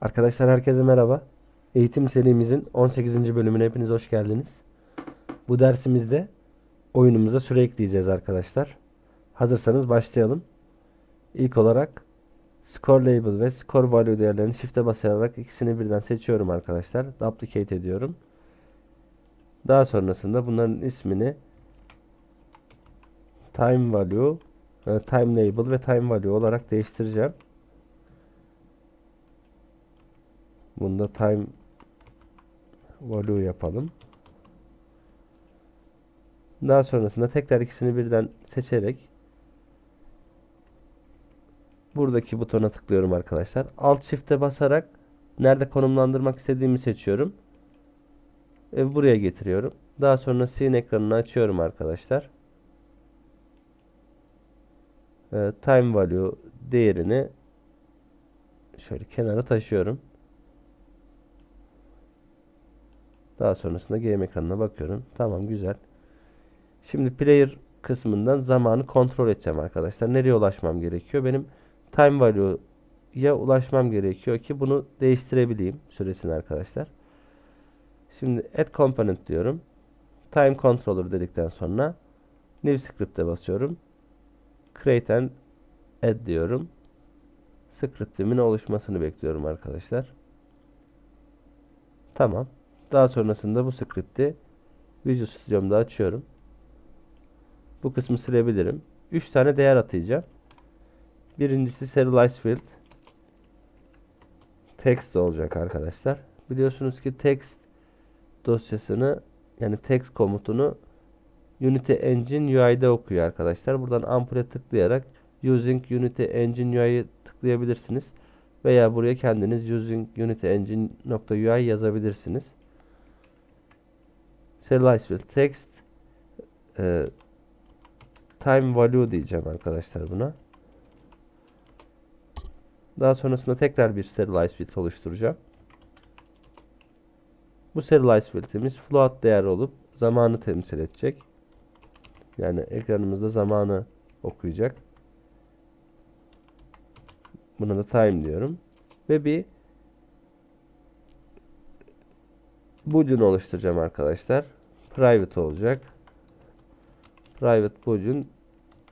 Arkadaşlar herkese merhaba. Eğitim serimizin 18. bölümüne hepiniz hoş geldiniz. Bu dersimizde oyunumuza süre ekleyeceğiz arkadaşlar. Hazırsanız başlayalım. İlk olarak score label ve score value değerlerini shift'e basarak ikisini birden seçiyorum arkadaşlar. Duplicate ediyorum. Daha sonrasında bunların ismini time value, e, time label ve time value olarak değiştireceğim. Bunda time value yapalım. Daha sonrasında tekrar ikisini birden seçerek buradaki butona tıklıyorum arkadaşlar. Alt shift'e basarak nerede konumlandırmak istediğimi seçiyorum. Ve buraya getiriyorum. Daha sonra scene ekranını açıyorum arkadaşlar. Ee, time value değerini şöyle kenara taşıyorum. Daha sonrasında game ekranına bakıyorum. Tamam güzel. Şimdi player kısmından zamanı kontrol edeceğim arkadaşlar. Nereye ulaşmam gerekiyor? Benim time value'ya ulaşmam gerekiyor ki bunu değiştirebileyim süresini arkadaşlar. Şimdi add component diyorum. Time controller dedikten sonra new script'e basıyorum. Create and add diyorum. Script'imin oluşmasını bekliyorum arkadaşlar. Tamam. Daha sonrasında bu script'i Visual Studio'mda açıyorum. Bu kısmı silebilirim. 3 tane değer atayacağım. Birincisi serialize field. Text olacak arkadaşlar. Biliyorsunuz ki text dosyasını yani text komutunu Unity Engine UI'de okuyor arkadaşlar. Buradan ampule tıklayarak Using Unity Engine UI'yi tıklayabilirsiniz. Veya buraya kendiniz Using Unity Engine.ui yazabilirsiniz. Serialize field text e, time value diyeceğim arkadaşlar buna. Daha sonrasında tekrar bir serialize field oluşturacağım. Bu serialize field'imiz float değer olup zamanı temsil edecek. Yani ekranımızda zamanı okuyacak. Buna da time diyorum. Ve bir boolean oluşturacağım arkadaşlar. Private olacak. Private boolean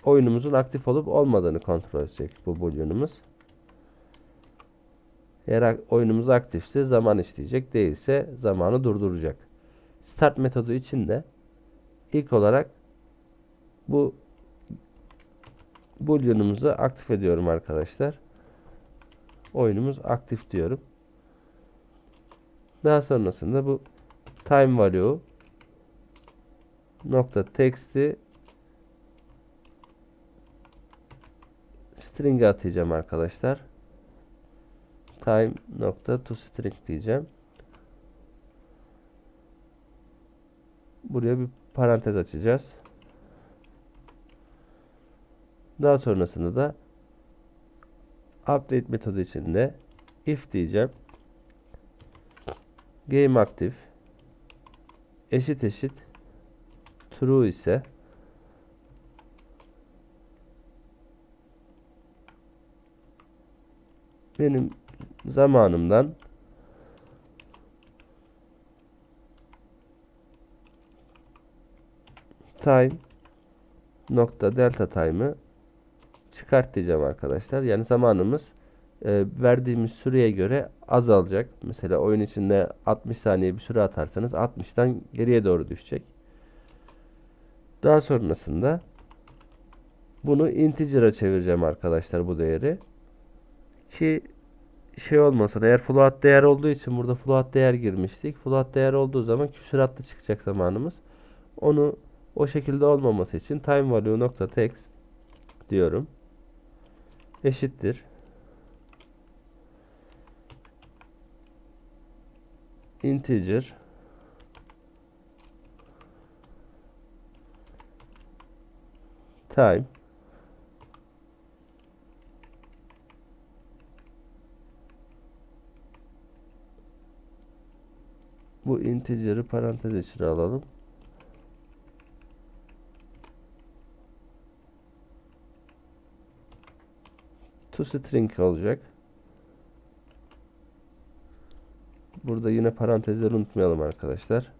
oyunumuzun aktif olup olmadığını kontrol edecek bu boolean'ımız. Eğer oyunumuz aktifse zaman işleyecek, değilse zamanı durduracak. Start metodu için de ilk olarak bu boolean'ımızı aktif ediyorum arkadaşlar. Oyunumuz aktif diyorum. Daha sonrasında bu time value nokta text'i string'e atacağım arkadaşlar. Time nokta to string diyeceğim. Buraya bir parantez açacağız. Daha sonrasında da update metodu içinde if diyeceğim. Game active eşit eşit true ise benim zamanımdan time nokta delta time'ı çıkart diyeceğim arkadaşlar. Yani zamanımız e, verdiğimiz süreye göre azalacak. Mesela oyun içinde 60 saniye bir süre atarsanız 60'tan geriye doğru düşecek. Daha sonrasında bunu integer'a çevireceğim arkadaşlar bu değeri. Ki şey olmasın. Eğer float değer olduğu için burada float değer girmiştik. Float değer olduğu zaman küsuratlı çıkacak zamanımız. Onu o şekilde olmaması için time value nokta text diyorum. Eşittir. integer time bu integer'ı parantez içine alalım. To string olacak. Burada yine parantezleri unutmayalım arkadaşlar.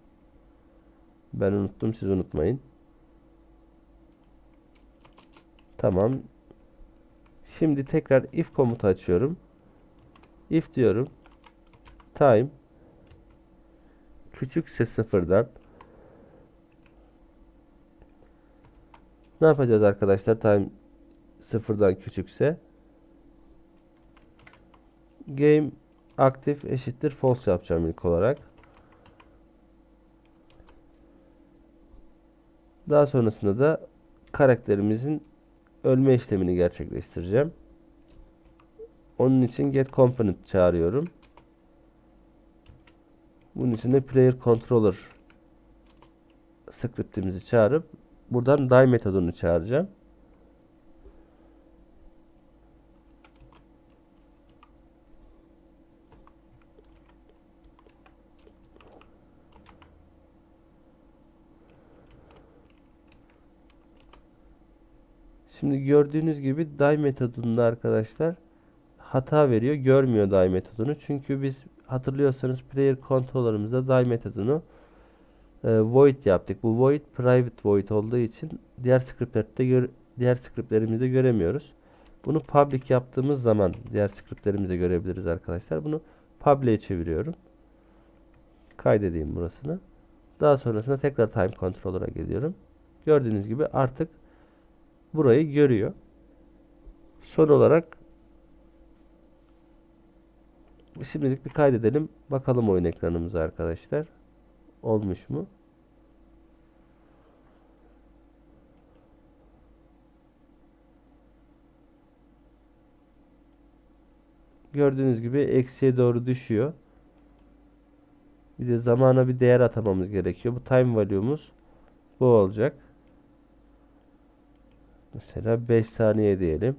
Ben unuttum siz unutmayın. Tamam. Şimdi tekrar if komutu açıyorum. If diyorum. Time küçükse sıfırdan ne yapacağız arkadaşlar? Time sıfırdan küçükse game aktif eşittir false yapacağım ilk olarak. Daha sonrasında da karakterimizin ölme işlemini gerçekleştireceğim. Onun için get component çağırıyorum. Bunun için de player controller scriptimizi çağırıp buradan die metodunu çağıracağım. Şimdi gördüğünüz gibi die metodunda arkadaşlar hata veriyor. Görmüyor die metodunu. Çünkü biz hatırlıyorsanız player controller'ımızda die metodunu e, void yaptık. Bu void private void olduğu için diğer scriptlerde gör, diğer scriptlerimizde göremiyoruz. Bunu public yaptığımız zaman diğer scriptlerimize görebiliriz arkadaşlar. Bunu public'e çeviriyorum. Kaydedeyim burasını. Daha sonrasında tekrar time controller'a geliyorum. Gördüğünüz gibi artık burayı görüyor. Son olarak şimdilik bir kaydedelim. Bakalım oyun ekranımıza arkadaşlar. Olmuş mu? Gördüğünüz gibi eksiye doğru düşüyor. Bir de zamana bir değer atamamız gerekiyor. Bu time value'muz bu olacak. Mesela 5 saniye diyelim.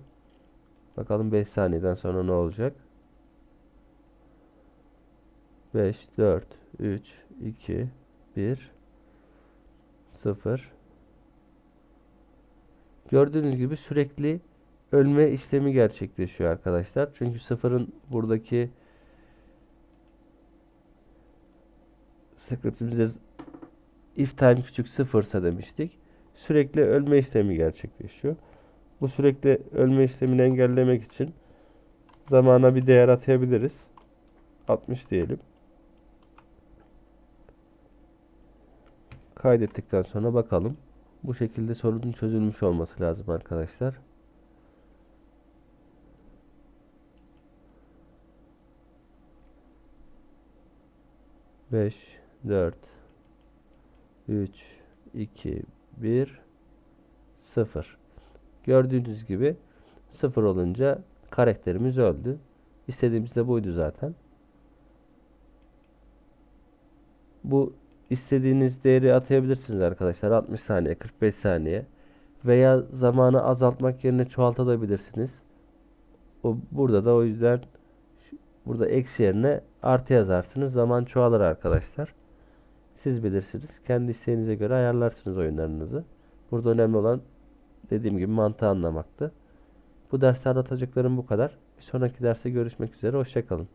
Bakalım 5 saniyeden sonra ne olacak? 5, 4, 3, 2, 1, 0. Gördüğünüz gibi sürekli ölme işlemi gerçekleşiyor arkadaşlar. Çünkü sıfırın buradaki scriptimizde if time küçük sıfırsa demiştik. Sürekli ölme işlemi gerçekleşiyor. Bu sürekli ölme işlemini engellemek için zamana bir değer atayabiliriz. 60 diyelim. Kaydettikten sonra bakalım. Bu şekilde sorunun çözülmüş olması lazım arkadaşlar. Beş, dört, üç, iki, bir, sıfır. Gördüğünüz gibi sıfır olunca karakterimiz öldü. İstediğimiz de buydu zaten. Bu istediğiniz değeri atayabilirsiniz arkadaşlar. 60 saniye, 45 saniye veya zamanı azaltmak yerine çoğaltabilirsiniz. Burada da o yüzden burada eksi yerine artı yazarsınız. Zaman çoğalır arkadaşlar. Siz bilirsiniz. Kendi isteğinize göre ayarlarsınız oyunlarınızı. Burada önemli olan dediğim gibi mantığı anlamaktı. Bu derste anlatacaklarım bu kadar. Bir sonraki derste görüşmek üzere. Hoşçakalın.